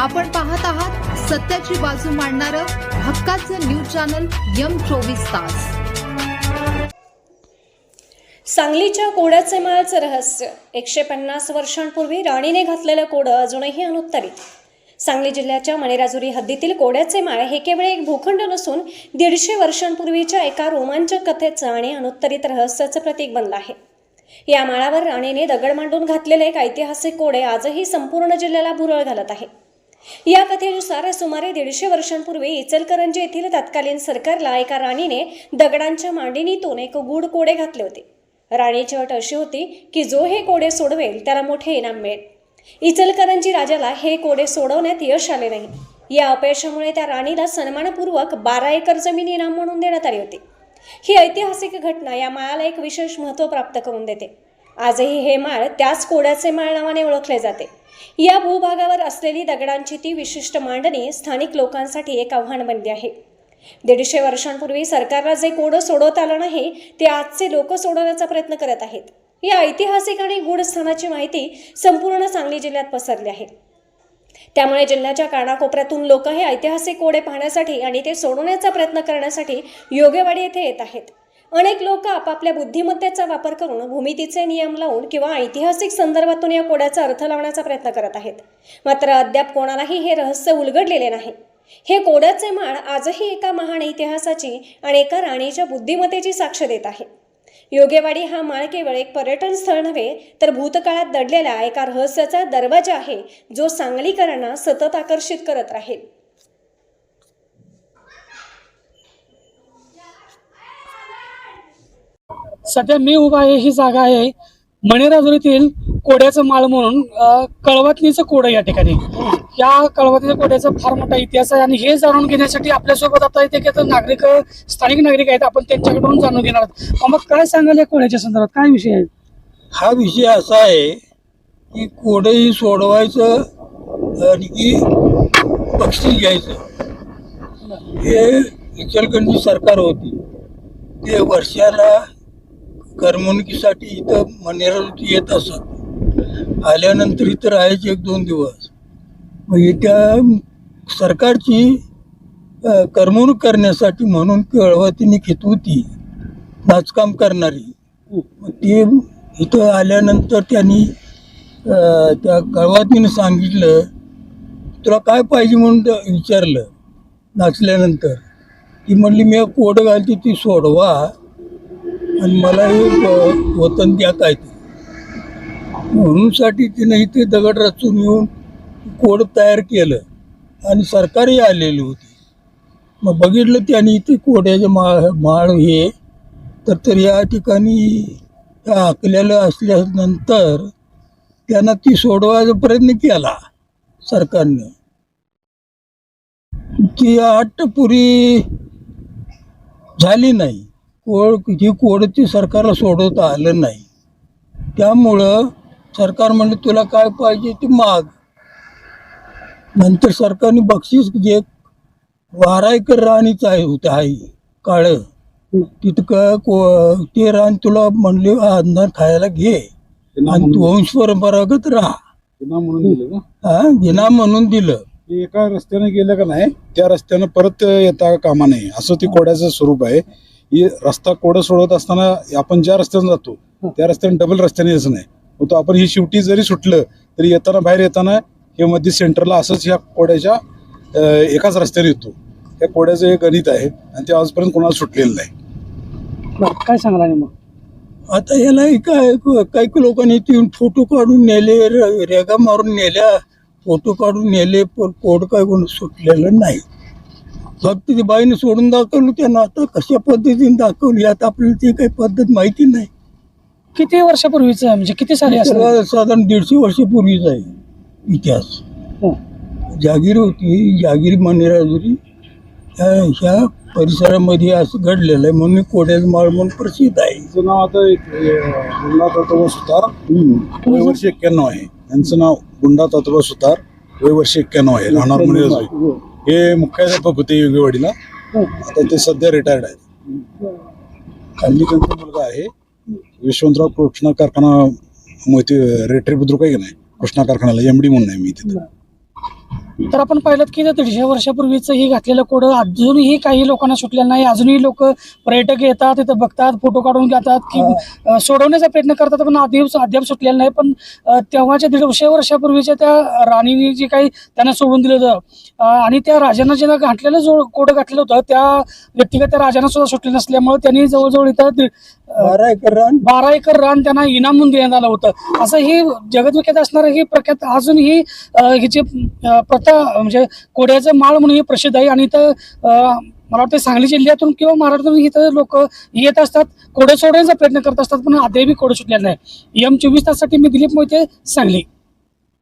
आपण पाहत आहात सत्याची बाजू मांडणारं हक्काचं न्यूज चॅनल यम चोवीस तास. सांगलीच्या कोड्याचे माळचं रहस्य. एकशे पन्नास वर्षांपूर्वी राणीने घातलेलं कोडं अजूनही अनुत्तरित. सांगली जिल्ह्याच्या मणिराजुरी हद्दीतील कोड्याचे माळ हे केवळ एक भूखंड नसून दीडशे वर्षांपूर्वीच्या एका रोमांचक कथेचं आणि अनुत्तरित रहस्याचं प्रतीक बनलं आहे. या माळावर राणीने दगड मांडून घातलेले एक ऐतिहासिक कोडे आजही संपूर्ण जिल्ह्याला भुरळ घालत आहे. या कथेनुसार सुमारे दीडशे वर्षांपूर्वी इचलकरंजी येथील तत्कालीन सरकारला एका राणीने दगडांच्या मांडणीतून एक गूढ कोडे घातले होते. राणीची अट अशी होती की जो हे कोडे सोडवेल त्याला मोठे इनाम मिळेल. इचलकरंजी राजाला हे कोडे सोडवण्यात यश आले नाही. या अपयशामुळे त्या राणीला सन्मानपूर्वक बारा एकर जमीन इनाम म्हणून देण्यात आली होती. ही ऐतिहासिक घटना या माळाला एक विशेष महत्त्व प्राप्त करून देते. आजही हे माळ त्याच कोड्याचे माळ नावाने ओळखले जाते. या भूभागावर असलेली दगडांची ती विशिष्ट मांडणी स्थानिक लोकांसाठी एक आव्हान बनली आहे. दीडशे वर्षांपूर्वी सरकारला जे कोडं सोडवता आलं नाही ते आजचे लोक सोडवण्याचा प्रयत्न करत आहेत. या ऐतिहासिक आणि गूढ स्थानाची माहिती संपूर्ण सांगली जिल्ह्यात पसरली आहे. त्यामुळे जिल्ह्याच्या कानाकोपऱ्यातून लोक हे ऐतिहासिक कोडे पाहण्यासाठी आणि ते सोडवण्याचा प्रयत्न करण्यासाठी योग्यवाडी येथे येत आहेत. अनेक लोक आपापल्या बुद्धिमत्तेचा वापर करून भूमितीचे नियम लावून किंवा ऐतिहासिक संदर्भातून या कोड्याचा अर्थ लावण्याचा प्रयत्न करत आहेत. मात्र अद्याप कोणालाही हे रहस्य उलगडलेले नाही. हे कोड्याचे माळ आजही एका महान इतिहासाची आणि एका राणीच्या बुद्धिमत्तेची साक्ष देत आहे. योगेवाडी हा माळ केवळ एक पर्यटन स्थळ नव्हे तर भूतकाळात दडलेला एका रहस्याचा दरवाजा आहे जो सांगलीकरांना सतत आकर्षित करत राहील. सध्या मी उभा आहे ही जागा आहे मणेराजुरीतील कोड्याचं माळ म्हणून कळवतनीचं कोडं या ठिकाणी. या कळवतनीच्या कोड्याचा फार मोठा इतिहास आहे आणि हे जाणून घेण्यासाठी आपल्यासोबत आता इथे काही नागरिक स्थानिक नागरिक आहेत आपण त्यांच्याकडून जाणून घेणार आहोत. मग काय सांगाल या कोड्याच्या संदर्भात? काय विषय आहे? हा विषय असा आहे की कोडही सोडवायचं आणि की बक्षीस घ्यायचं. हे इचलकरंजी सरकार होती. ते वर्षाला करमणुकीसाठी इथं मनेरात येत असत. आल्यानंतर इथं राहायचे एक दोन दिवस. मग इथं सरकारची करमणूक करण्यासाठी म्हणून कळवतीने घेत होती. नाचकाम करणारी. मग ते इथं आल्यानंतर त्यांनी त्या कळवातीनं सांगितलं तुला काय पाहिजे म्हणून विचारलं नाचल्यानंतर. ती म्हणली मी कोडं कोड घालते ती सोडवा. आणि मला हे वतन द्या काय ते म्हणूनसाठी तिने इथे दगड रचून येऊन कोड तयार केलं आणि सरकारही आलेली होती. मग बघितलं त्याने इथे कोड्याचे माळ माळ हे तर तर या ठिकाणी त्या आखलेलं असल्यानंतर त्यांना ती सोडवायचा प्रयत्न केला सरकारनं. ती अट पुरी झाली नाही. कोड ही कोड ती सरकारला सोडवता आलं नाही. त्यामुळं सरकार म्हणलं तुला काय पाहिजे ते माग. नंतर सरकारने बक्षीस जे बारा एकर राणीचं आहे होतं आहे काळं तिथं क- ते रान तुला म्हणले अंधार खायला घे. आणि तू वंश परंपरागत राहा. म्हणून दिलं हा घेना म्हणून दिलं. एका रस्त्याने गेलं का नाही त्या रस्त्यानं परत येता कामा नाही असं ती कोड्याचं स्वरूप आहे. ही रस्ता कोडं सोडवत असताना आपण ज्या रस्त्याने जातो त्या रस्त्याने डबल रस्त्याने यायचं नाही. मग तो आपण ही शिवटी जरी सुटलं तरी येताना बाहेर येताना हे मध्ये सेंटरला असंच ह्या कोड्याच्या एकाच रस्त्याने येतो. त्या कोड्याचं हे गणित आहे आणि ते आजपर्यंत कोणाला सुटलेलं नाही. काय आणि मग? आता याला काय काही लोकांनी इथे फोटो काढून नेले र- रेगा मारून नेल्या फोटो काढून नेले पण कोड काय कोण सुटलेलं नाही. फक्त ती बाईने सोडून दाखवलं त्यांना आता कशा पद्धतीने दाखवली आता आपल्याला ती काही पद्धत माहिती नाही. किती वर्षापूर्वीचं आहे? म्हणजे किती साली साधारण दीडशे वर्षापूर्वीचा आहे इतिहास. जागीर होती जागीर मनेराजुरी ह्या ह्या परिसरामध्ये असं घडलेलं आहे. म्हणून कोड्याचं माळ म्हणून प्रसिद्ध आहे. त्यांचं नाव आता एक, अं, गुंडा तत्व सुतार. वय वर्ष एक्क्याण्णव आहे. यांचं नाव गुंडा तत्व सुतार. वय वर्ष एक्क्याण्णव आहे. राहणार म्हणजे हे मुख्याध्यापक होते योगेवाडीला आता ते सध्या रिटायर्ड आहेत. खाली त्यांचा मुलगा आहे. यशवंतराव कृष्णा कारखाना मोती रेटरी बुद्रुक आहे की नाही? कृष्णा कारखान्याला एम डी म्हणून आहे मी तिथं. तर आपण पाहिलं की दीडशे वर्षापूर्वीचं हे घातलेलं कोडं अजूनही काही लोकांना सुटलेलं नाही. अजूनही लोक पर्यटक येतात तिथं बघतात फोटो काढून घेतात की सोडवण्याचा प्रयत्न करतात पण अद्याप अद्याप सुटलेलं नाही. पण तेव्हाच्या दीडशे वर्षापूर्वीच्या त्या राणीने जे काही त्यांना सोडून दिलं होतं आणि त्या राजांना जे घातलेलं जो कोडं घातलेलं होतं त्या व्यक्तिगत त्या राजांना सुद्धा सुटले नसल्यामुळे त्यांनी जवळजवळ इथं बारा एकर रान? बारा एकर रान त्यांना इनाम म्हणून देण्यात आलं होतं. असं हे जगतविख्यात असणारं हे प्रख्यात अजून ही हिची प्रथा म्हणजे कोड्याचं माळ म्हणून हे प्रसिद्ध आहे. आणि इथं मला वाटतं सांगली जिल्ह्यातून किंवा महाराष्ट्रातून इथं लोक येत असतात कोडं सोडण्याचा प्रयत्न करत असतात पण अद्यापही कोडे सुटलेलं नाही एम चोवीस ताससाठी मी दिलीप मोहिते सांगली.